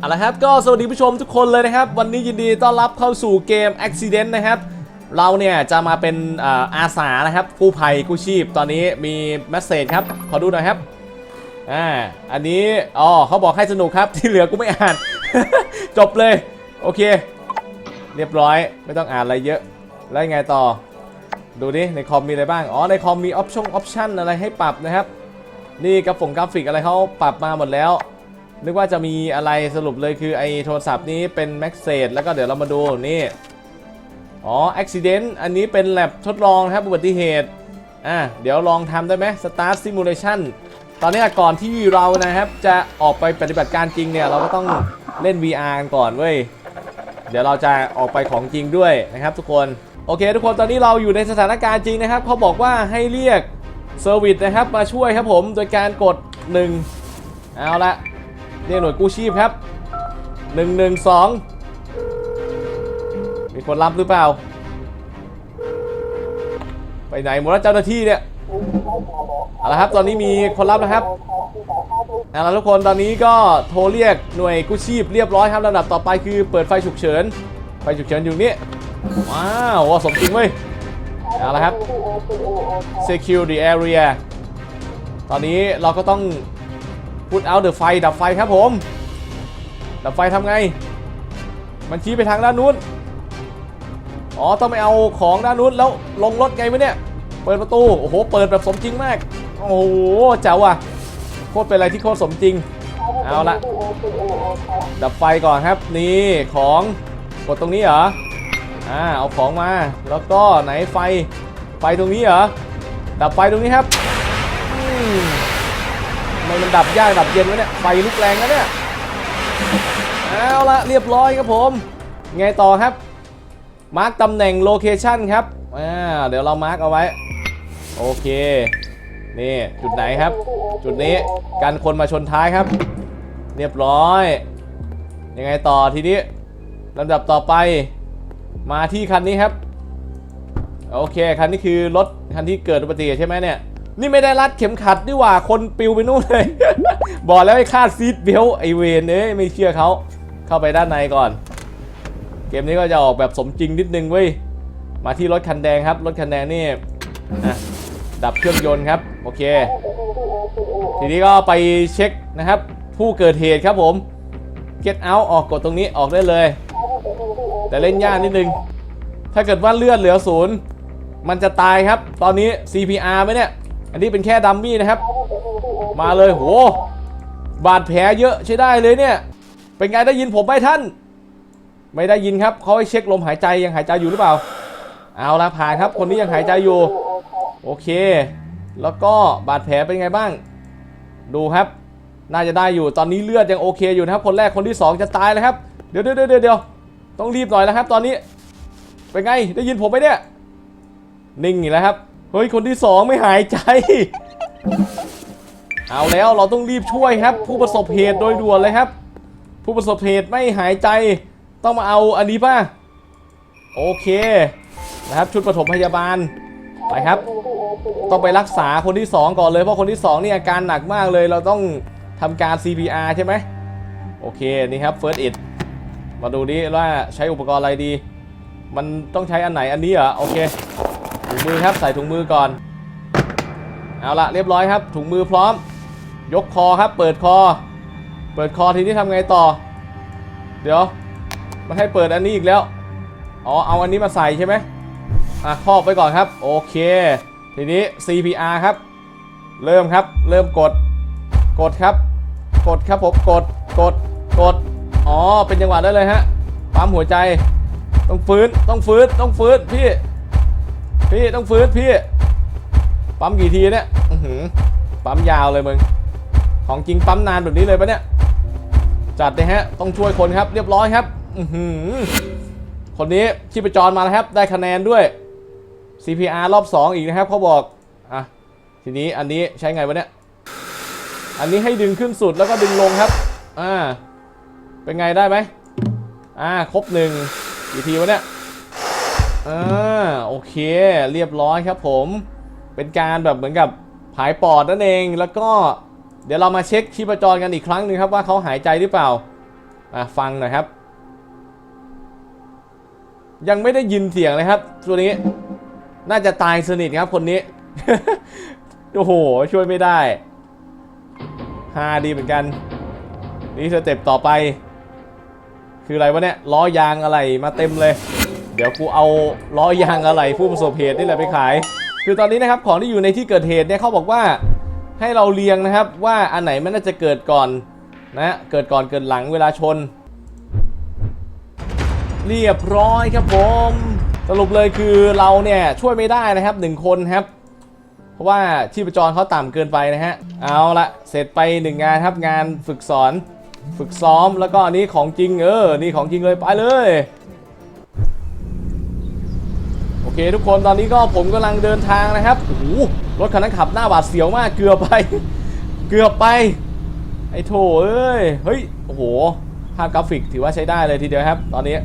เอาละครับก็สวัสดีผู้ชมทุกคนเลยนะครับ วันนี้ยินดีต้อนรับเข้าสู่เกม Accident นะครับ เราเนี่ยจะมาเป็นอาสานะครับกู้ภัยกู้ชีพตอนนี้มีแมสเซจครับ ขอดูหน่อยครับอ่าอันนี้อ๋อเขาบอกให้สนุกครับที่เหลือกูไม่อ่าน จบเลย โอเค เรียบร้อยไม่ต้องอ่านอะไรเยอะ แล้วไงต่อ ดูดิในคอมมีอะไรบ้าง อ๋อ ในคอมมีออปชั่นออปชั่นอะไรให้ปรับนะครับ นี่กราฟงกราฟิกอะไรเขาปรับมาหมดแล้ว นึกว่าจะมีอะไรสรุปเลยคือไอโทรศัพท์นี้เป็น m a x เ a แล้วก็เดี๋ยวเรามาดูนี่อ๋อ Accident อันนี้เป็นแ a บทดลองนะครับอุบัติเหตุอะเดี๋ยวลองทำได้ไหม Start Simulation ตอนนี้ก่อนที่เรานะครับ จะออกไปปฏิบัติการจริงเนี่ย เราก็ต้องเล่น VR กันก่อนเว้ย เดี๋ยวเราจะออกไปของจริงด้วยนะครับทุกคน โอเค ทุกคนตอนนี้เราอยู่ในสถานการณ์จริงนะครับเขาบอกว่าให้เรียกเซอร์วิสนะครับมาช่วยครับผมโดยการกด 1 เอาละ เรียกหน่วยกู้ชีพครับ 112 มีคนรับหรือเปล่า ไปไหนหมดแล้วเจ้าหน้าที่เนี่ยเอาละครับ ตอนนี้มีคนรับนะครับเอาละทุกคนตอนนี้ก็โทรเรียกหน่วยกู้ชีพเรียบร้อยครับลำดับต่อไปคือเปิดไฟฉุกเฉิน ไฟฉุกเฉินอยู่นี่ว้าวสมจริงเว้ยเอาละครับ secure the area ตอนนี้เราก็ต้อง put out the ไฟดับไฟครับผม ดับไฟทำไง มันชี้ไปทางด้านนู้น อ๋อต้องไปเอาของด้านนู้นแล้วลงรถไงวะเนี่ย เปิดประตู โอ้โห เปิดแบบสมจริงมาก โอ้โหเจ๋วอะ โคตรเป็นอะไรที่โคตรสมจริง เอาละ ดับไฟก่อนครับ นี่ของกดตรงนี้เหรอ อ่า เอาของมา แล้วก็ไหนไฟ ไฟตรงนี้เหรอ ดับไฟตรงนี้ครับ ไมมันดับยากดับเย็นวะเนี่ย ไฟลุกแรงนะเนี่ย เอาละเรียบร้อยครับผม ไงต่อครับ มาร์กตำแหน่งโลเคชันครับ อ่า เดี๋ยวเรามาร์กเอาไว้ โอเค นี่ จุดไหนครับ จุดนี้กันคนมาชนท้ายครับ เรียบร้อย ยังไงต่อทีนี้ลำดับต่อไป มาที่คันนี้ครับ โอเค คันนี้คือรถคันที่เกิดอุบัติเหตุใช่ไหมเนี่ย นี่ไม่ได้รัดเข็มขัดดีกว่าคนปิวไปนู่นเลย บอกแล้วให้คาดซีทเบลไอเวนเอ้ยไม่เชื่อเขาเข้าไปด้านในก่อน เกมนี้ก็จะออกแบบสมจริงนิดนึงเว้ยมาที่รถคันแดงครับ รถคันแดงนี่อะดับเครื่องยนต์ครับโอเค ทีนี้ก็ไปเช็คนะครับ ผู้เกิดเหตุครับผม get out ออกกดตรงนี้ออกได้เลย แต่เล่นยากนิดนึง ถ้าเกิดว่าเลือดเหลือศูนย์มันจะตายครับ ตอนนี้ CPR ไหมเนี่ย อันนี้เป็นแค่ดัมมี่นะครับ มาเลยโหบาดแผลเยอะใช้ได้เลยเนี่ย เป็นไงได้ยินผมไหมท่าน ไม่ได้ยินครับเขาให้เช็คลมหายใจยังหายใจอยู่หรือเปล่า เอาละผ่านครับ คนนี้ยังหายใจอยู่ โอเค แล้วก็บาดแผลเป็นไงบ้าง ดูครับ น่าจะได้อยู่ตอนนี้เลือดยังโอเคอยู่นะครับ คนแรกคนที่สองจะตายแล้วครับเดี๋ยวเดี๋ยวเดี๋ยวเดี๋ยวต้องรีบหน่อยแล้วครับ ตอนนี้ เป็นไงได้ยินผมไหมเนี่ย นิ่งอีกแล้วครับ เฮ้ย คนที่สองไม่หายใจ เอาแล้วเราต้องรีบช่วยครับ ผู้ประสบเหตุโดยด่วนเลยครับ ผู้ประสบเหตุไม่หายใจ ต้องมาเอาอันนี้ป่ะ โอเค นะครับ ชุดปฐมพยาบาล ไปครับ ต้องไปรักษาคนที่ 2 ก่อนเลย เพราะคนที่ 2 นี่อาการหนักมากเลย เราต้องทำการ CPR ใช่ไหม โอเค นี่ครับ First Aid มาดูดิว่าใช้อุปกรณ์อะไรดี มันต้องใช้อันไหนอันนี้เหรอ โอเค ถุงมือครับใส่ถุงมือก่อน เอาละเรียบร้อยครับ ถุงมือพร้อม ยกคอครับ เปิดคอ เปิดคอทีนี้ทำไงต่อ เดี๋ยว มันให้เปิดอันนี้อีกแล้ว อ๋อ เอาอันนี้มาใส่ใช่ไหมอะครอบไปก่อนครับ โอเค ทีนี้ CPR ครับ เริ่มครับ เริ่มกด กดครับ กดครับผม กด กด กด อ๋อ เป็นจังหวะได้เลยฮะ ปั๊มหัวใจ ต้องฟื้น ต้องฟื้น ต้องฟื้นพี่ พี่ต้องฟื้นพี่ ปั๊มกี่ทีเนี่ยอื้อหือปั๊มยาวเลยมึง ของจริงปั๊มนานแบบนี้เลยปะเนี่ย จัดเลยฮะ ต้องช่วยคนครับ เรียบร้อยครับ อือหือคนนี้ชีพจรมาแล้วครับ ได้คะแนนด้วย CPR รอบ 2 อีกนะครับเขาบอกอะทีนี้อันนี้ใช้ไงวะเนี่ย อันนี้ให้ดึงขึ้นสุดแล้วก็ดึงลงครับอ่าเป็นไงได้ไหมอ่าครบหนึ่งกี่ทีวะเนี่ย อ่าโอเค เรียบร้อยครับผม เป็นการแบบเหมือนกับผายปอดนั่นเอง แล้วก็เดี๋ยวเรามาเช็คชีพจรกันอีกครั้งหนึ่งครับว่าเขาหายใจหรือเปล่ามาฟังหน่อยครับ ยังไม่ได้ยินเสียงเลยครับตัวนี้ น่าจะตายสนิทครับคนนี้ โอ้โห ช่วยไม่ได้ฮาดีเหมือนกัน นี่สเต็ปต่อไป คืออะไรวะเนี่ยล้อยางอะไรมาเต็มเลย เดี๋ยวกูเอาล้อยางอะไรผู้ประสบเหตุนี่แหละไปขาย คือตอนนี้นะครับของที่อยู่ในที่เกิดเหตุเนี่ยเขาบอกว่าให้เราเรียงนะครับว่าอันไหนมันน่าจะเกิดก่อนนะเกิดก่อนเกิดหลังเวลาชน เรียบร้อยครับผม สรุปเลยคือเราเนี่ยช่วยไม่ได้นะครับหนึ่งคนครับ เพราะว่าชีพจรเขาต่ำเกินไปนะฮะเอาละเสร็จไปหนึ่งงานครับงานฝึกสอน ฝึกซ้อมแล้วก็อันนี้ของจริงเออนี่ของจริงเลยไปเลย โอเค ทุกคนตอนนี้ก็ผมกำลังเดินทางนะครับโอ้โหรถคันนั้นขับหน้าบาดเสียวมากเกือบไป เกือบไป ไอ้โถเอ้ยเฮ้ยโอ้โหภาพกราฟิกถือว่าใช้ได้เลยทีเดียวครับ ตอนนี้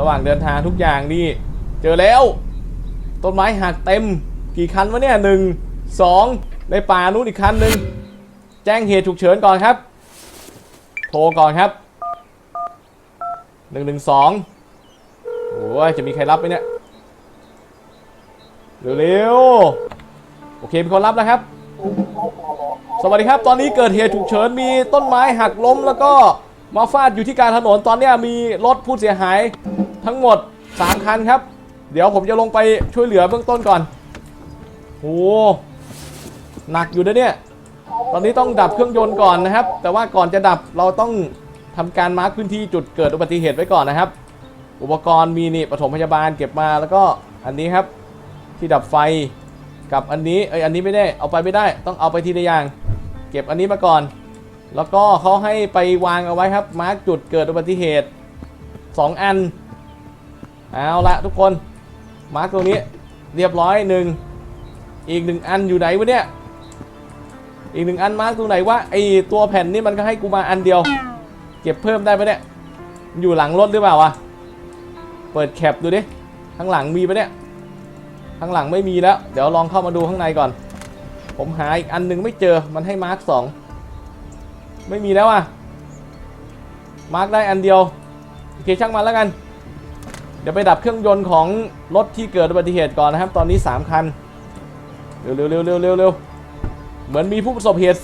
ระหว่างเดินทางทุกอย่างนี่ เจอแล้ว ต้นไม้หักเต็ม กี่คันวะเนี่ยหนึ่งสองในป่านู้นอีกคันหนึ่งแจ้งเหตุฉุกเฉินก่อนครับ โทรก่อนครับหนึ่งหนึ่งสอง โอ้ยจะมีใครรับไหมเนี่ย เร็วๆ โอเคมีคนรับแล้วครับ สวัสดีครับ ตอนนี้เกิดเหตุฉุกเฉินมีต้นไม้หักล้มแล้วก็มาฟาดอยู่ที่กลารถนนตอนนี้มีรถผู้เสียหายทั้งหมด 3 คันครับ เดี๋ยวผมจะลงไปช่วยเหลือเบื้องต้นก่อนโอ้หนักอยู่นะเนี่ย ตอนนี้ต้องดับเครื่องยนต์ก่อนนะครับ แต่ว่าก่อนจะดับเราต้องทำการมาร์คพื้นที่จุดเกิดอุบัติเหตุไว้ก่อนนะครับ อุปกรณ์มีนี่ปฐมพยาบาลเก็บมาแล้วก็อันนี้ครับที่ดับไฟกับอันนี้เอ้ยอันนี้ไม่ได้เอาไปไม่ได้ ต้องเอาไปทีละอย่าง เก็บอันนี้มาก่อน แล้วก็เขาให้ไปวางเอาไว้ครับมาร์กจุดเกิดอุบัติเหตุ 2 อันเอาละทุกคนมาร์กตรงนี้เรียบร้อยหนึ่งอีกหนึ่งอันอยู่ไหนวะเนี่ยอีกหนึ่งอันมาร์กตรงไหนวะไอตัวแผ่นนี่มันก็ให้กูมาอันเดียว เก็บเพิ่มได้ปะเนี่ยอยู่หลังรถหรือเปล่าวะ เปิดแคปดูดิ ข้างหลังมีปะเนี่ย ข้างหลังไม่มีแล้ว เดี๋ยวลองเข้ามาดูข้างในก่อน ผมหาอีกอันหนึงไม่เจอ มันให้มาร์กสอง ไม่มีแล้วอะ มาร์กได้อันเดียว โอเคช่างมันแล้วกัน เดี๋ยวไปดับเครื่องยนต์ของรถที่เกิดอุบัติเหตุก่อนนะครับ ตอนนี้ 3 คัน เร็วเร็วเร็วเร็วเร็วเร็วเหมือนมีผู้ประสบเหตุ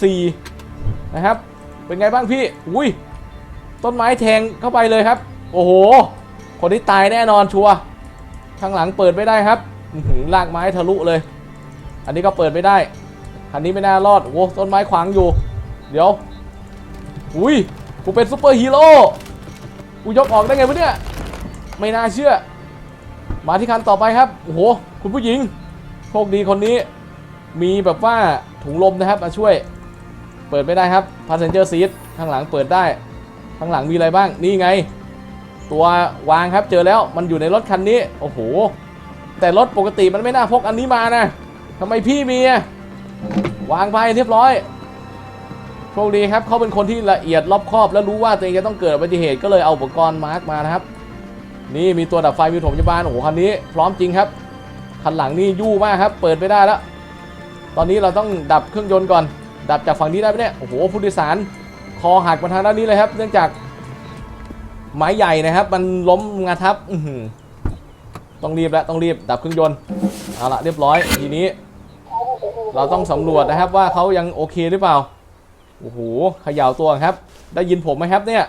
4นะครับ เป็นไงบ้างพี่ อุ้ย ต้นไม้แทงเข้าไปเลยครับ โอ้โห คนที่ตายแน่นอนชัวร์ข้างหลังเปิดไม่ได้ครับลากไม้ทะลุเลย อันนี้ก็เปิดไม่ได้คันนี้ไม่น่ารอดโอ้ต้นไม้ขวางอยู่ เดี๋ยว อุ้ยกูเป็นซูเปอร์ฮีโร่กูยกออกได้ไงวะเนี่ย ไม่น่าเชื่อ มาที่คันต่อไปครับ โอ้โห คุณผู้หญิง โชคดีคนนี้ มีแบบว่าถุงลมนะครับมาช่วย เปิดไม่ได้ครับ passenger seat ข้างหลังเปิดได้ ข้างหลังมีอะไรบ้าง นี่ไง ตัววางครับเจอแล้วมันอยู่ในรถคันนี้ โอ้โห แต่รถปกติมันไม่น่าพกอันนี้มานะทำไมพี่มีอะวางไปเรียบร้อยโชคดีครับเขาเป็นคนที่ละเอียดรอบคอบ และรู้ว่าตัวเองจะต้องเกิดอุบัติเหตุก็เลยเอาอุปกรณ์มาร์กมานะครับ นี่มีตัวดับไฟมีถมพยาบาลโอ้โหคันนี้ พร้อมจริงครับคันหลังนี่ยู่มากครับ เปิดไม่ได้แล้ว ตอนนี้เราต้องดับเครื่องยนต์ก่อน ดับจากฝั่งนี้ได้ไหมเนี่ยโอ้โหผู้โดยสาร คอหักมาทางด้านนี้เลยครับ เนื่องจาก ไม้ใหญ่นะครับ มันล้มงาทับอืต้องรีบแล้วต้องรีบดับเครื่องยนต์เอาละเรียบร้อยทีนี้ เราต้องสำรวจนะครับว่าเขายังโอเคหรือเปล่าโอ้โหขย่าตัวครับ ได้ยินผมไหมครับเนี่ย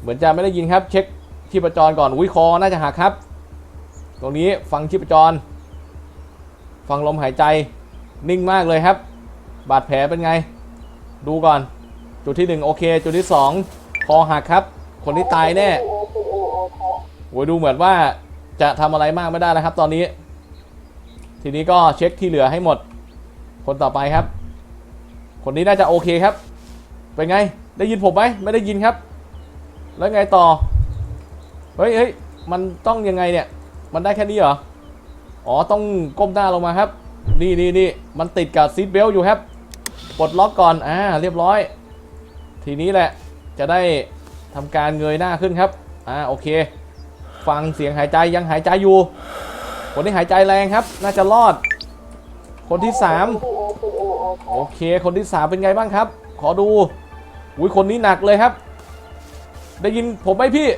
เหมือนจะไม่ได้ยินครับ เช็คชีพจรก่อนอุ้ยคอน่าจะหักครับ ตรงนี้ฟังชีพจร ฟังลมหายใจนิ่งมากเลยครับ บาดแผลเป็นไง ดูก่อน จุดที่ 1 โอเค จุดที่ 2 คอหักครับ คนที่ตายแน่โอ้ยดูเหมือนว่าจะทำอะไรมากไม่ได้แล้วครับ ตอนนี้ ทีนี้ก็เช็คที่เหลือให้หมด คนต่อไปครับ คนนี้น่าจะโอเคครับ เป็นไง ได้ยินผมไหมไม่ได้ยินครับ แล้วไงต่อ เฮ้ยเฮ้ยมันต้องยังไงเนี่ย มันได้แค่นี้เหรอ อ๋อ ต้องก้มหน้าลงมาครับ นี่นี่นี่มันติดกับซีทเบลอยู่ครับ ปลดล็อกก่อน อ่า เรียบร้อย ทีนี้แหละ จะได้ ทำการเงยหน้าขึ้นครับ อ่าโอเค ฟังเสียงหายใจยังหายใจอยู่ คนที่หายใจแรงครับ น่าจะรอด คนที่สามโอเค คนที่สามเป็นไงบ้างครับ ขอดู อุ้ยคนนี้หนักเลยครับ ได้ยินผมไหมพี่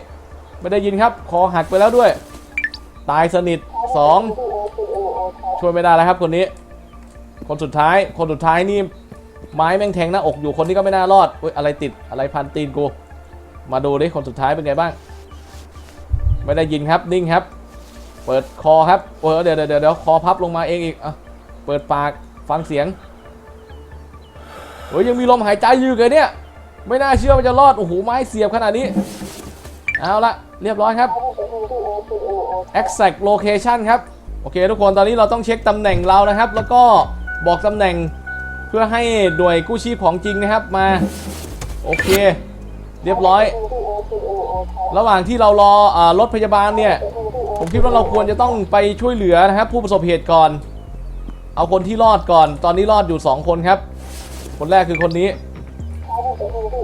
ไม่ได้ยินครับ คอหักไปแล้วด้วย ตายสนิทสองช่วยไม่ได้แล้วครับคนนี้ คนสุดท้าย คนสุดท้ายนี่ไม้แม่งแทงหน้าอกอยู่คนนี้ก็ไม่น่ารอดอุ้ยอะไรติดอะไรพันตีนกู มาดูดิคนสุดท้ายเป็นไงบ้าง ไม่ได้ยินครับนิ่งครับ เปิดคอครับโอ้ยเดี๋ยวเดี๋ยวเดี๋ยวคอพับลงมาเองอีกอะเปิดปากฟังเสียงโอ้ยยังมีลมหายใจอยู่เลยเนี่ย ไม่น่าเชื่อมันจะรอดโอ้โหไม้เสียบขนาดนี้เอาละเรียบร้อยครับ exact location ครับ โอเค ทุกคนตอนนี้เราต้องเช็คตำแหน่งเรานะครับ แล้วก็บอกตำแหน่งเพื่อให้หน่วยกู้ชีพของจริงนะครับมา โอเค เรียบร้อย ระหว่างที่เรารออรถพยาบาลเนี่ย ผมคิดว่าเราควรจะต้องไปช่วยเหลือนะครับ ผู้ประสบเหตุก่อน เอาคนที่รอดก่อน ตอนนี้รอดอยู่ 2 คนครับ คนแรกคือคนนี้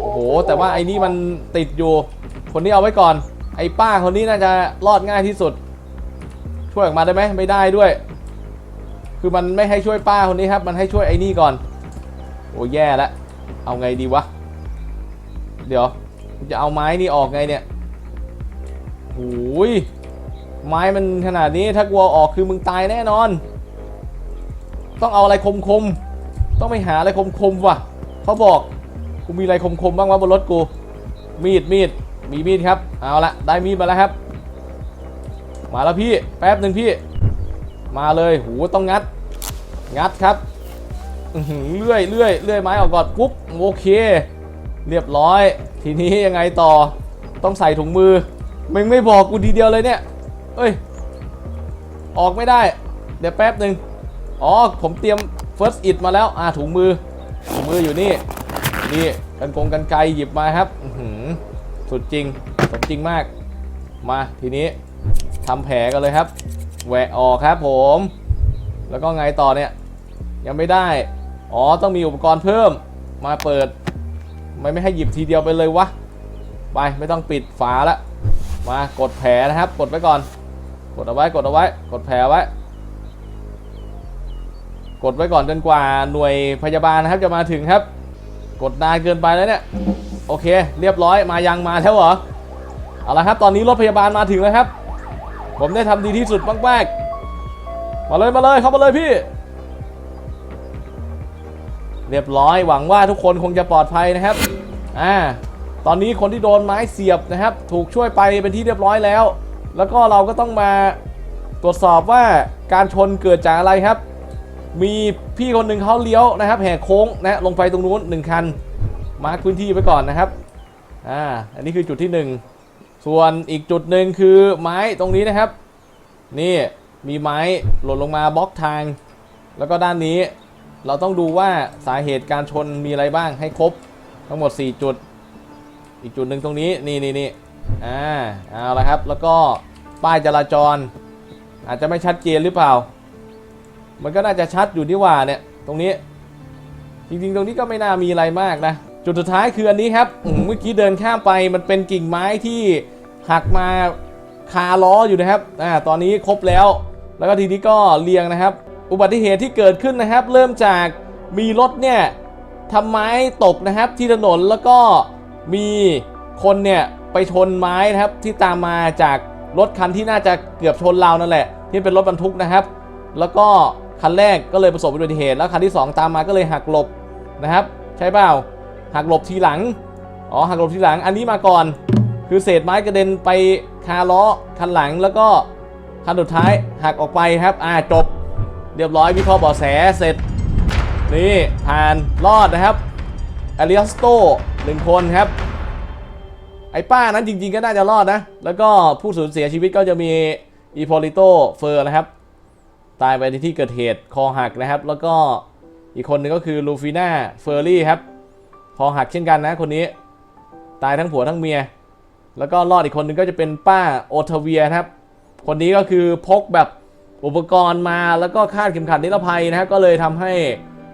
โอ้โห แต่ว่าไอ้นี่มันติดอยู่ คนนี้เอาไว้ก่อน ไอ้ป้าคนนี้น่าจะรอดง่ายที่สุด ช่วยออกมาได้ไหมไม่ได้ด้วย คือมันไม่ให้ช่วยป้าคนนี้ครับ มันให้ช่วยไอ้นี่ก่อน โอ้แย่แล้วเอาไงดีวะ เดี๋ยว จะเอาไม้นี่ออกไงเนี่ยโอ้ยไม้มันขนาดนี้ถ้ากลัวออกคือมึงตายแน่นอน ต้องเอาอะไรคมๆต้องไปหาอะไรคมๆว่ะเขาบอกกูมีอะไรคมๆบ้างวะบนรถกู มีดมีดมีมีดครับ เอาละได้มีดมาแล้วครับ มาแล้วพี่แป๊บหนึ่งพี่ มาเลยหูต้องงัด งัดครับเลื่อยเลื่อยเลื่อยไม้ออกก่อนปุ๊บโอเค เรียบร้อย ทีนี้ยังไงต่อต้องใส่ถุงมือมึงไม่บอกกูทีเดียวเลยเนี่ยเอ้ย ออกไม่ได้ เดี๋ยวแป๊บหนึ่งอ๋อ ผมเตรียม first it มาแล้ว อ่าถุงมือ ถุงมืออยู่นี่ นี่กันกงกันไกหยิบมาครับหือสุดจริงสมจริงมาก มาทีนี้ทำแผลกันเลยครับ แหวะออกครับผม แล้วก็ไงต่อเนี่ย ยังไม่ได้ อ๋อ ต้องมีอุปกรณ์เพิ่ม มาเปิด ไม่ไม่ให้หยิบทีเดียวไปเลยวะ ไปไม่ต้องปิดฝาละ มากดแผลนะครับ กดไว้ก่อน กดเอาไว้กดเอาไว้ กดแผลไว้ กดไว้ก่อนจนกว่าหน่วยพยาบาลนะครับจะมาถึงครับ กดนานเกินไปแล้วเนี่ย โอเค เรียบร้อยมายังมาแล้วเหรอ เอาละครับ ตอนนี้รถพยาบาลมาถึงแล้วครับ ผมได้ทำดีที่สุดมากๆมาเลยมาเลยเข้ามาเลยพี่ เรียบร้อยหวังว่าทุกคนคงจะปลอดภัยนะครับอ่าตอนนี้คนที่โดนไม้เสียบนะครับ ถูกช่วยไปเป็นที่เรียบร้อยแล้ว แล้วก็เราก็ต้องมาตรวจสอบว่าการชนเกิดจากอะไรครับ มีพี่คนหนึ่งเขาเลี้ยวนะครับ แหกโค้งนะลงไปตรงนู้นหนึ่งคัน มาร์คพื้นที่ไว้ก่อนนะครับอ่าอันนี้คือจุดที่หนึ่งส่วนอีกจุดหนึ่งคือไม้ตรงนี้นะครับ นี่มีไม้หล่นลงมาบล็อกทาง แล้วก็ด้านนี้ เราต้องดูว่าสาเหตุการชนมีอะไรบ้างให้ครบทั้งหมด 4 จุด อีกจุดหนึ่งตรงนี้นี่นี่นี่อ่าเอาละครับ แล้วก็ป้ายจราจร อาจจะไม่ชัดเจนหรือเปล่า มันก็น่าจะชัดอยู่นี่ว่าเนี่ยตรงนี้จริงๆ ตรงนี้ก็ไม่น่ามีอะไรมากนะ จุดสุดท้ายคืออันนี้ครับเมื่อกี้เดินข้ามไปมันเป็นกิ่งไม้ที่หักมาคาล้ออยู่นะครับอ่าตอนนี้ครบแล้ว แล้วก็ทีนี้ก็เรียงนะครับ อุบัติเหตุที่เกิดขึ้นนะครับ เริ่มจากมีรถเนี่ยทำไม้ตกนะครับที่ถนนแล้วก็มีคนเนี่ยไปชนไม้นะครับที่ตามมาจากรถคันที่น่าจะเกือบชนเรานั่นแหละ ที่เป็นรถบรรทุกนะครับ แล้วก็คันแรกก็เลยประสบอุบัติเหตุ แล้วคันที่ 2 ตามมาก็เลยหักหลบนะครับ ใช่เปล่าหักหลบทีหลังอ๋อหักหลบทีหลังอันนี้มาก่อน คือเศษไม้กระเด็นไปคาล้อคันหลังแล้วก็คันสุดท้ายหักออกไปครับอ่าจบ เรียบร้อยวิเคราะห์เบาะแสเสร็จ นี่ผ่านรอดนะครับอลิออสโตหนึ่งคนครับ ไอ้ป้านั้นจริงๆก็น่าจะรอดนะ แล้วก็ผู้สูญเสียชีวิตก็จะมีอีโพลิโตเฟอร์นะครับ ตายไปในที่เกิดเหตุคอหักนะครับ แล้วก็อีกคนหนึงก็คือลูฟิน่าเฟอร์รี่ครับคอหักเช่นกันนะคนนี้ ตายทั้งผัวทั้งเมีย แล้วก็รอดอีกคนหนึงก็จะเป็นป้าโอทเวียนะครับ คนนี้ก็คือพกแบบ อุปกรณ์มาแล้วก็คาดเข็มขัดนิรภัยนะครับก็เลยทำให้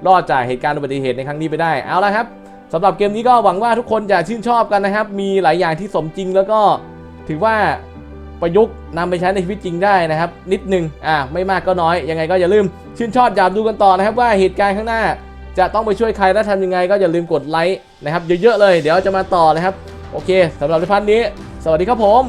รอดจากเหตุการณ์อุบัติเหตุในครั้งนี้ไปได้เอาละครับสำหรับเกมนี้ก็หวังว่าทุกคนจะชื่นชอบกันนะครับ มีหลายอย่างที่สมจริงแล้วก็ถือว่าประยุกต์นำไปใช้ในชีวิตจริงได้นะครับ นิดนึงอ่าไม่มากก็น้อย ยังไงก็อย่าลืม ชื่นชอบอย่าดูกันต่อนะครับ ว่าเหตุการณ์ข้างหน้า จะต้องไปช่วยใครและทำยังไง ก็อย่าลืมกดไลค์นะครับเยอะๆเลย เดี๋ยวจะมาต่อนะครับโโอเคสำหรับในพันนี้ สวัสดีครับผม